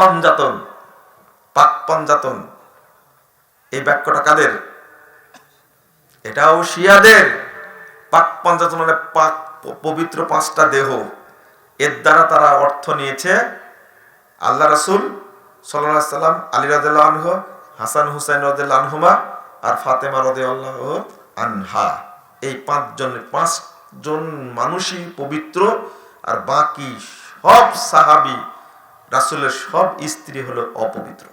পাঞ্জাতন পাক পাঞ্জাতন এই বাক্যটা কাদের? এটাও শিয়াদের। পাক পাঞ্জাতন মানে পাক পবিত্র পাঁচটা দেহ। এর দ্বারা তারা অর্থ নিয়েছে আল্লাহ রাসুল সাল্লাহ সাল্লাম, আলী রাদিল্লাহ আনহ, হাসান হুসাইন রদুল্লাহ আনহুমা আর ফাতেমা রদুল্লাহ আনহা। এই পাঁচজন পাঁচজন মানুষই পবিত্র আর বাকি সব সাহাবি রাসুলের সব স্ত্রী হলো অপবিত্র।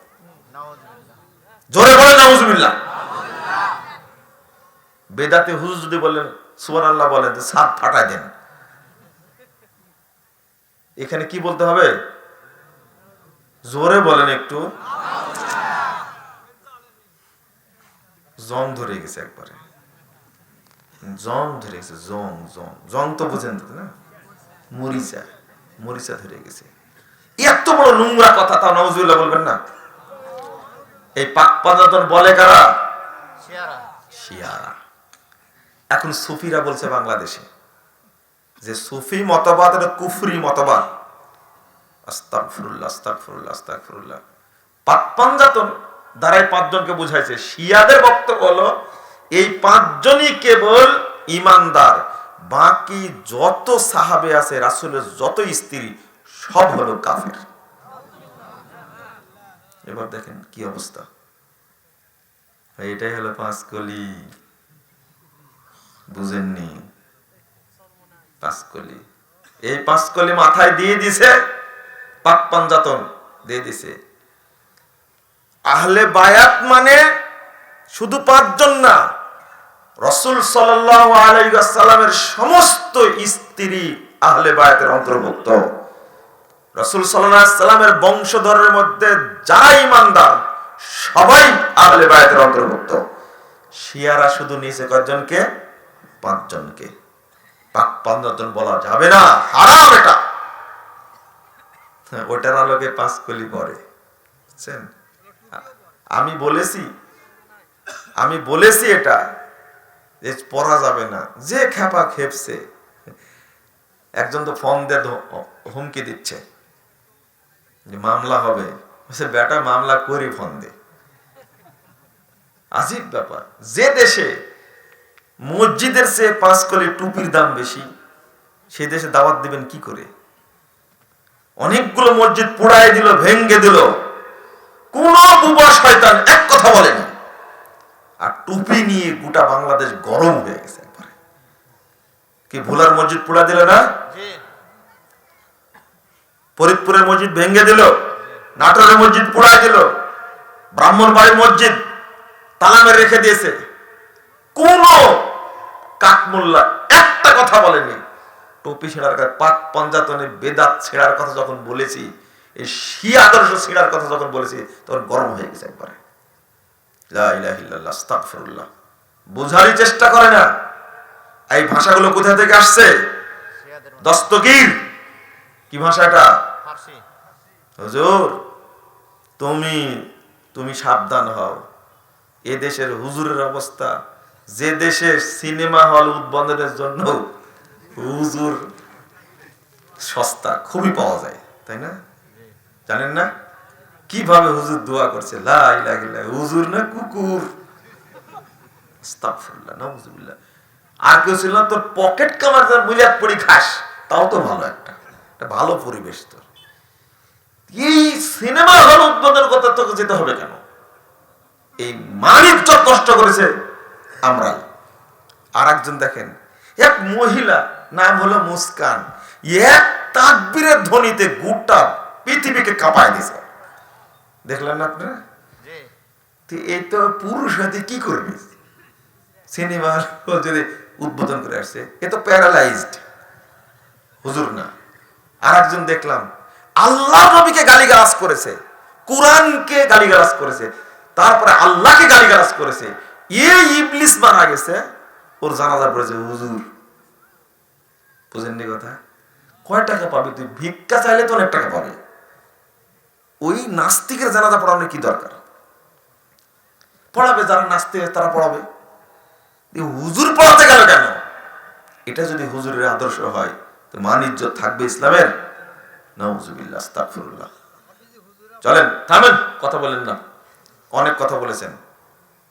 জোরে বলে নাউজুবিল্লাহ। বেদাতে হুজুর যদি বলেন সুবান আল্লাহ বলেন সাত ফাটায় দেন। এখানে কি বলতে হবে? জোরে বলেন একটু। জং ধরে গেছে একবারে। জং ধরে গেছে, জং জং। জং তো বুঝেন না? মরিচা মরিচা ধরে গেছে। এত বড় নোংরা কথা তাও নজরুল্লাহ বলবেন না? এই পাক পাদাতন বলে কারা? শিয়ারা। এখন সুফিরা বলছে বাংলাদেশে যে সুফি মতবাদ এটা কুফরি মতবাদ। দ্বারাই পাঁচজনকে বুঝাইছে শিয়াদের বক্তব্য হলো এই পাঁচজনই কেবল ইমানদার বাকি যত সাহাবে আছে রাসূলের যত স্ত্রী সব হলো কাফের। এবার দেখেন কি অবস্থা। এটাই হলো পাঁচকলি বুঝেননি? পাঁচকলি এই পাঁচকলি মাথায় দিয়ে দিছে, পাক পাঞ্জাতন দিয়ে দিছে। আহলে বায়াত মানে শুধু পাঁচজন না, রসুল সাল্লামের সমস্ত স্ত্রী আহলে বায়াতের অন্তর্ভুক্ত। রসুল সাল্লামের বংশধরের মধ্যে যারা ইমানদার সবাই আহলে বায়াতের অন্তর্ভুক্ত। শিয়ারা শুধু নিয়েছে কয়জনকে পাঁচজনকে। পাঁচজন বলা যাবে না হারাম এটা। হ্যাঁ, ওটার আলোকে পাঁচ কলি পরে বুঝছেন? আমি বলেছি আমি বলেছি এটা যে পড়া যাবে না। যে খেপা খেপছে একজন তো ফোন দিয়ে হুমকি দিচ্ছে। মামলা হবে। বলছে, বেটা, মামলা করি ফোন দে। আজীব ব্যাপার। যে দেশে মসজিদের চেয়ে পাঁচ কলি টুপির দাম বেশি সেই দেশে দাওয়াত দিবেন কি করে? অনেকগুলো মসজিদ পোড়ায় দিল ভেঙ্গে দিল। কোন শয়তান এক কথা বলেনি। আর টুপি নিয়ে গোটা বাংলাদেশ গরম হয়ে গেছে একবারে। কি ভোলার মসজিদ পোড়া দিল না? ফরিদপুরের মসজিদ ভেঙে দিল নাটোরের মসজিদ পোড়ায় দিল ব্রাহ্মণবাড়ির মসজিদ তালা মেরে রেখে দিয়েছে। কোন কাকমুল্লা একটা কথা বলেনি। টুপি ছেঁড়ার কথা পাক পঞ্জাতনে বেদাত ছেঁড়ার কথা যখন বলেছি এই শিয়া আদর্শ ছেঁড়ার কথা যখন বলেছি তখন গরম হয়ে গেছে একবারে। বোঝারই চেষ্টা করে না। এই ভাষাগুলো কোথা থেকে আসছে? দস্তগীর। কি ভাষা এটা হুজুর তুমি তুমি সাবধান হও। এ দেশের হুজুরের অবস্থা। যে দেশে সিনেমা হল উদ্বোধনের জন্য হুজুর সস্তা খুবই পাওয়া যায় তাই না? জানেন না? কীভাবে হুজুর দোয়া করছে? লাই ইল্লাল্লাহ। হুজুর না কুকুর। আর কেউ ছিল না তোর পকেট কামার মিলাদ পড়ি খাস। তাও তো ভালো একটা। একটা ভালো পরিবেশ তোর। এই সিনেমা হল উদ্বোধন করতে তোকে যেতে হবে কেন? এই মানিজ্য নষ্ট করেছে আমরাই আর একজন দেখেন এক মহিলা নাম হলো মুস্কান। এক তাকবীরের ধ্বনিতে গোটা পৃথিবীকে কাঁপায় দিছে দেখলেন না আপনারা? এই তো পুরুষ হাতে কি করবে? সিনেমা যদি উদ্বোধন করে আসছে এ তো প্যারালাইজড হুজুর না। আর একজন দেখলাম আল্লাহ নবীকে গালিগালাজ করেছে, কোরআনকে গালিগালাজ করেছে, তারপরে আল্লাহকে গালিগালাজ করেছে। এ ইবলিস মারা গেছে, ওর পড়েছে, হুজুর, বুঝেননি কথা? কয় টাকা পাবে তুই? ভিক্ষা চাইলে তো অনেক টাকা পাবে। ওই নাস্তিকের জানাজা পড়ানোর কি দরকার? পড়াবে, যারা নাস্তিক তারা পড়াবে। হুজুর পড়াতে গেল কেন? এটা যদি হুজুরের আদর্শ হয় মান ইজ্জত থাকবে ইসলামের? নাউজুবিল্লাহ চলেন থামেন কথা বলেন না। অনেক কথা বলেছেন।